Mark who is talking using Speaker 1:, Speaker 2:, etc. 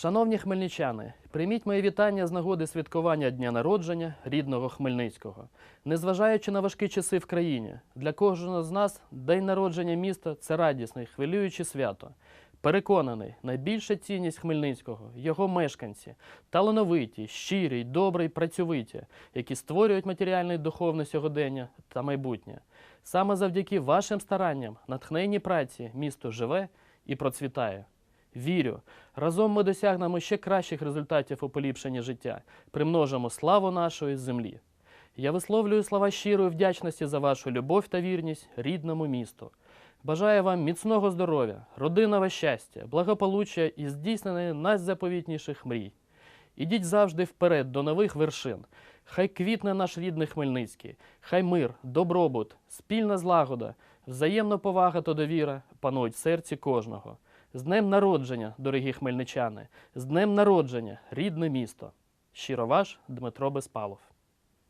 Speaker 1: Шановні хмельничани, прийміть моє вітання з нагоди святкування дня народження рідного Хмельницького. Незважаючи на важкі часи в країні, для кожного з нас день народження міста це радісне, хвилююче свято. Переконаний, найбільша цінність Хмельницького його мешканці, талановиті, щирі, добрі, працьовиті, які створюють матеріальне і духовне сьогодення та майбутнє. Саме завдяки вашим старанням, натхненній праці, місто живе і процвітає. Вірю, разом ми досягнемо ще кращих результатів у поліпшенні життя, примножимо славу нашої землі. Я висловлюю слова щирої вдячності за вашу любов та вірність рідному місту. Бажаю вам міцного здоров'я, родинного щастя, благополуччя і здійснення найзаповітніших мрій. Ідіть завжди вперед до нових вершин. Хай квітне наш рідний Хмельницький, хай мир, добробут, спільна злагода, взаємна повага та довіра панують в серці кожного. З днем народження, дорогі хмельничани, з днем народження, рідне місто. Щиро ваш Дмитро Безпалов.